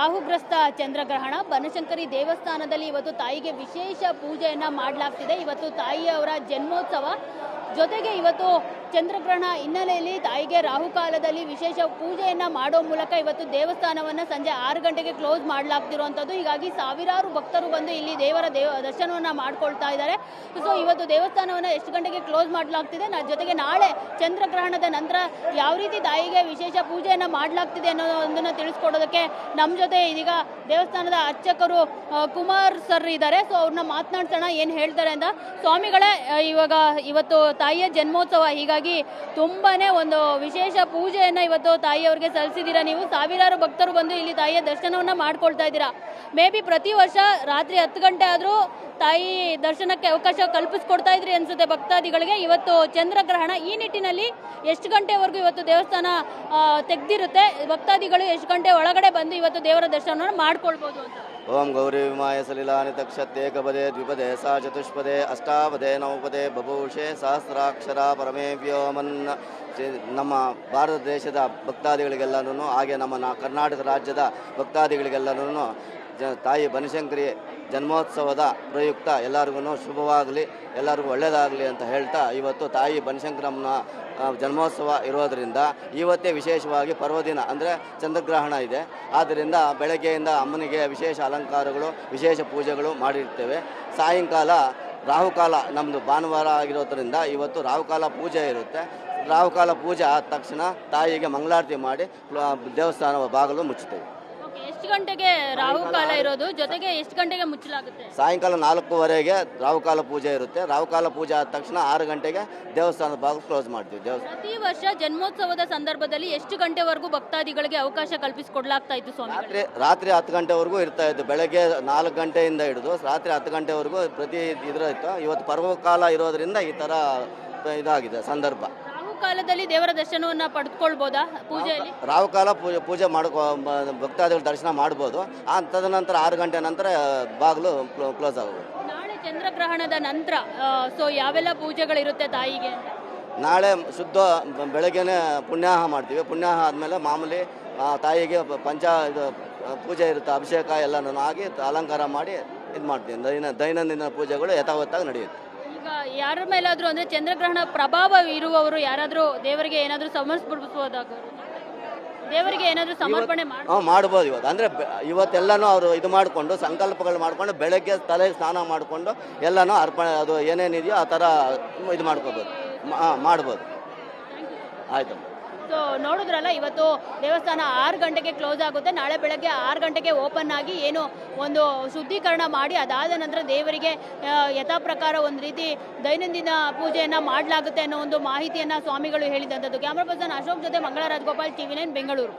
ರಾಹುಗ್ರಸ್ತ ಚಂದ್ರಗ್ರಹಣ ಬನಶಂಕರಿ ದೇವಸ್ಥಾನದಲ್ಲಿ ಇವತ್ತು ತಾಯಿಗೆ ವಿಶೇಷ ಪೂಜೆಯನ್ನ ಮಾಡಲಾಗ್ತಿದೆ. ಇವತ್ತು ತಾಯಿಯವರ ಜನ್ಮೋತ್ಸವ. ಜೊತೆಗೆ ಇವತ್ತು ಚಂದ್ರಗ್ರಹಣ ಹಿನ್ನೆಲೆಯಲ್ಲಿ ತಾಯಿಗೆ ರಾಹುಕಾಲದಲ್ಲಿ ವಿಶೇಷ ಪೂಜೆಯನ್ನ ಮಾಡೋ ಮೂಲಕ ಇವತ್ತು ದೇವಸ್ಥಾನವನ್ನ ಸಂಜೆ ಆರು ಗಂಟೆಗೆ ಕ್ಲೋಸ್ ಮಾಡಲಾಗ್ತಿರುವಂಥದ್ದು. ಹೀಗಾಗಿ ಸಾವಿರಾರು ಭಕ್ತರು ಬಂದು ಇಲ್ಲಿ ದೇವರ ದೇವ ದರ್ಶನವನ್ನ ಮಾಡ್ಕೊಳ್ತಾ ಇದ್ದಾರೆ. ಸೊ ಇವತ್ತು ದೇವಸ್ಥಾನವನ್ನ ಎಷ್ಟು ಗಂಟೆಗೆ ಕ್ಲೋಸ್ ಮಾಡಲಾಗ್ತಿದೆ? ಜೊತೆಗೆ ನಾಳೆ ಚಂದ್ರಗ್ರಹಣದ ನಂತರ ಯಾವ ರೀತಿ ತಾಯಿಗೆ ವಿಶೇಷ ಪೂಜೆಯನ್ನ ಮಾಡಲಾಗ್ತಿದೆ ಅನ್ನೋದನ್ನ ತಿಳಿಸ್ಕೊಡೋದಕ್ಕೆ ನಮ್ಮ ಜೊತೆ ಇದೀಗ ದೇವಸ್ಥಾನದ ಅರ್ಚಕರು ಕುಮಾರ್ ಸರ್ ಇದ್ದಾರೆ. ಸೊ ಅವ್ರನ್ನ ಮಾತನಾಡ್ಸೋಣ ಏನು ಹೇಳ್ತಾರೆ ಅಂತ. ಸ್ವಾಮಿಗಳೇ ಇವಾಗ ಇವತ್ತು ತಾಯಿಯ ಜನ್ಮೋತ್ಸವ. ಹೀಗಾಗಿ ತುಂಬಾನೇ ಒಂದು ವಿಶೇಷ ಪೂಜೆಯನ್ನು ಇವತ್ತು ತಾಯಿಯವ್ರಿಗೆ ಸಲ್ಲಿಸಿದ್ದೀರಾ ನೀವು. ಸಾವಿರಾರು ಭಕ್ತರು ಬಂದು ಇಲ್ಲಿ ತಾಯಿಯ ದರ್ಶನವನ್ನು ಮಾಡ್ಕೊಳ್ತಾ ಇದ್ದೀರಾ. ಮೇ ಬಿ ಪ್ರತಿ ವರ್ಷ ರಾತ್ರಿ ಹತ್ತು ಗಂಟೆ ಆದರೂ ತಾಯಿ ದರ್ಶನಕ್ಕೆ ಅವಕಾಶ ಕಲ್ಪಿಸ್ಕೊಡ್ತಾ ಇದ್ರಿ ಅನ್ಸುತ್ತೆ ಭಕ್ತಾದಿಗಳಿಗೆ. ಇವತ್ತು ಚಂದ್ರಗ್ರಹಣ ಈ ನಿಟ್ಟಿನಲ್ಲಿ ಎಷ್ಟು ಗಂಟೆವರೆಗೂ ಇವತ್ತು ದೇವಸ್ಥಾನ ತೆಗ್ದಿರುತ್ತೆ. ಭಕ್ತಾದಿಗಳು ಎಷ್ಟು ಗಂಟೆ ಒಳಗಡೆ ಬಂದು ಇವತ್ತು ದೇವರ ದರ್ಶನವನ್ನು ಮಾಡ್ಕೊಳ್ಬೋದು ಅಂತ. ಓಂ ಗೌರಿ ವಿಮಾಯ ಸಲಿಲಾನಿ ತಕ್ಷತ್ಯೇಕಪದೇ ದ್ವಿಪದೇ ಸಾ ಚತುಷ್ಪದೆ ಅಷ್ಟಾಪದೇ ನವಪದೇ ಬಭೂಷೆ ಸಹಸ್ರಾಕ್ಷರ ಪರಮೇ ವ್ಯೋಮನ್ ಚೆ- ನಮ್ಮ ಭಾರತ ದೇಶದ ಭಕ್ತಾದಿಗಳಿಗೆಲ್ಲನೂ ಹಾಗೆ ನಮ್ಮ ಕರ್ನಾಟಕ ರಾಜ್ಯದ ಭಕ್ತಾದಿಗಳಿಗೆಲ್ಲನೂ ತಾಯಿ ಬನಶಂಕರಿ ಜನ್ಮೋತ್ಸವದ ಪ್ರಯುಕ್ತ ಎಲ್ಲರಿಗೂ ಶುಭವಾಗಲಿ, ಎಲ್ಲರಿಗೂ ಒಳ್ಳೆಯದಾಗಲಿ ಅಂತ ಹೇಳ್ತಾ ಇವತ್ತು ತಾಯಿ ಬನಶಂಕರಮ್ಮನ ಜನ್ಮೋತ್ಸವ ಇರೋದರಿಂದ ಇವತ್ತೇ ವಿಶೇಷವಾಗಿ ಪರ್ವದಿನ ಅಂದರೆ ಚಂದ್ರಗ್ರಹಣ ಇದೆ. ಆದ್ದರಿಂದ ಬೆಳಗ್ಗೆಯಿಂದ ಅಮ್ಮನಿಗೆ ವಿಶೇಷ ಅಲಂಕಾರಗಳು, ವಿಶೇಷ ಪೂಜೆಗಳು ಮಾಡಿರ್ತೇವೆ. ಸಾಯಂಕಾಲ, ರಾಹುಕಾಲ ನಮ್ಮದು ಭಾನುವಾರ ಆಗಿರೋದ್ರಿಂದ ಇವತ್ತು ರಾಹುಕಾಲ ಪೂಜೆ ಇರುತ್ತೆ. ರಾಹುಕಾಲ ಪೂಜೆ ಆದ ತಕ್ಷಣ ತಾಯಿಗೆ ಮಂಗಳಾರತಿ ಮಾಡಿ ದೇವಸ್ಥಾನ ಬಾಗಿಲು ಮುಚ್ಚುತ್ತೇವೆ. ಗಂಟೆಗೆ ರಾಹುಕಾಲ ಇರೋದು ಜೊತೆಗೆ ಎಷ್ಟು ಗಂಟೆಗೆ ಮುಚ್ಚಲಾಗುತ್ತೆ? ಸಾಯಂಕಾಲ ನಾಲ್ಕೂವರೆಗೆ ರಾಹುಕಾಲ ಪೂಜೆ ಇರುತ್ತೆ. ರಾಹುಕಾಲ ಪೂಜೆ ಆದ ತಕ್ಷಣ ಆರು ಗಂಟೆಗೆ ದೇವಸ್ಥಾನದ ಬಾಗಿಲು ಕ್ಲೋಸ್ ಮಾಡ್ತೀವಿ. ದೇವಸ್ಥಾನ ಪ್ರತಿ ವರ್ಷ ಜನ್ಮೋತ್ಸವದ ಸಂದರ್ಭದಲ್ಲಿ ಎಷ್ಟು ಗಂಟೆವರೆಗೂ ಭಕ್ತಾದಿಗಳಿಗೆ ಅವಕಾಶ ಕಲ್ಪಿಸಿಕೊಡ್ಲಾಗ್ತಾ ಇತ್ತು ಸ್ವಾಮಿ? ರಾತ್ರಿ ರಾತ್ರಿ ಹತ್ತು ಗಂಟೆವರೆಗೂ ಇರ್ತಾ ಇತ್ತು. ಬೆಳಗ್ಗೆ ನಾಲ್ಕು ಗಂಟೆಯಿಂದ ಹಿಡಿದು ರಾತ್ರಿ ಹತ್ತು ಗಂಟೆವರೆಗೂ ಪ್ರತಿ ಇದ್ರ ಇತ್ತು. ಇವತ್ತು ಪರ್ವಕಾಲ ಇರೋದ್ರಿಂದ ಈ ಥರ ಇದಾಗಿದೆ ಸಂದರ್ಭ. ರಾಹುಕಾಲದಲ್ಲಿ ದೇವರ ದರ್ಶನವನ್ನ ಪಡೆದುಕೊಳ್ಬೋದಾ ಪೂಜೆಯಲ್ಲಿ? ರಾಹುಕಾಲ ಪೂಜೆ ಪೂಜೆ ಮಾಡ್ಕೊ ಬ- ಭಕ್ತಾದಿಗಳು ದರ್ಶನ ಮಾಡ್ಬೋದು. ಆ ತದನಂತರ ಆರು ಗಂಟೆ ನಂತರ ಬಾಗಿಲು ಕ್ಲೋಸ್ ಆಗೋದು. ನಾಳೆ ಚಂದ್ರಗ್ರಹಣದ ನಂತರ ಸೊ ಯಾವೆಲ್ಲ ಪೂಜೆಗಳಿರುತ್ತೆ ತಾಯಿಗೆ ಅಂತ? ನಾಳೆ ಶುದ್ಧ ಬ- ಬೆಳಗ್ಗೆನೆ ಪುಣ್ಯಾಹ ಮಾಡ್ತೀವಿ. ಪುಣ್ಯಾಹ ಆದಮೇಲೆ ಮಾಮೂಲಿ ಆ, ತಾಯಿಗೆ ಪ- ಪಂಚ ಇದು ಆ, ಪೂಜೆ ಇರುತ್ತೆ ಅಭಿಷೇಕ ಎಲ್ಲನೂ ಆಗಿ ಅಲಂಕಾರ ಮಾಡಿ ಇದು ಮಾಡ್ತೀವಿ ದೈನ ದೈನಂದಿನ ಪೂಜೆಗಳು ಯಥಾವತ್ತಾಗಿ ನಡೆಯುತ್ತೆ. ಯಾರ ಮೇಲಾದರೂ ಅಂದ್ರೆ ಚಂದ್ರಗ್ರಹಣ ಪ್ರಭಾವ ಇರುವವರು ಯಾರಾದರೂ ದೇವರಿಗೆ ಏನಾದರೂ ಸಮರ್ಪಿಸಬಹುದಾಗ ದೇವರಿಗೆ ಏನಾದರೂ ಸಮರ್ಪಣೆ ಮಾಡಿ ಹಾಂ ಮಾಡ್ಬೋದು ಇವತ್ತು. ಅಂದರೆ ಇವತ್ತೆಲ್ಲನೂ ಅವರು ಇದು ಮಾಡಿಕೊಂಡು ಸಂಕಲ್ಪಗಳು ಮಾಡಿಕೊಂಡು ಬೆಳಗ್ಗೆ ತಲೆ ಸ್ನಾನ ಮಾಡಿಕೊಂಡು ಎಲ್ಲನೂ ಅರ್ಪಣೆ ಅದು ಏನೇನಿದೆಯೋ ಆ ಥರ ಇದು ಮಾಡ್ಕೋಬೋದು. ಹಾಂ ಮಾಡ್ಬೋದು. ಆಯ್ತು. ಸೊ ನೋಡಿದ್ರಲ್ಲ, ಇವತ್ತು ದೇವಸ್ಥಾನ ಆರು ಗಂಟೆಗೆ ಕ್ಲೋಸ್ ಆಗುತ್ತೆ. ನಾಳೆ ಬೆಳಗ್ಗೆ ಆರು ಗಂಟೆಗೆ ಓಪನ್ ಆಗಿ ಏನು ಒಂದು ಶುದ್ಧೀಕರಣ ಮಾಡಿ, ಅದಾದ ನಂತರ ದೇವರಿಗೆ ಯಥಾಪ್ರಕಾರ ಯಥಾ ಪ್ರಕಾರ ಒಂದು ರೀತಿ ದೈನಂದಿನ ಪೂಜೆಯನ್ನು ಮಾಡಲಾಗುತ್ತೆ ಅನ್ನೋ ಒಂದು ಮಾಹಿತಿಯನ್ನ ಸ್ವಾಮಿಗಳು ಹೇಳಿದಂಥದ್ದು. ಕ್ಯಾಮ್ರಾ ಪರ್ಸನ್ ಅಶೋಕ್ ಜೊತೆ ಮಂಗಳ ರಾಜಗೋಪಾಲ್ ಟಿವಿ ನೈನ್, ಬೆಂಗಳೂರು.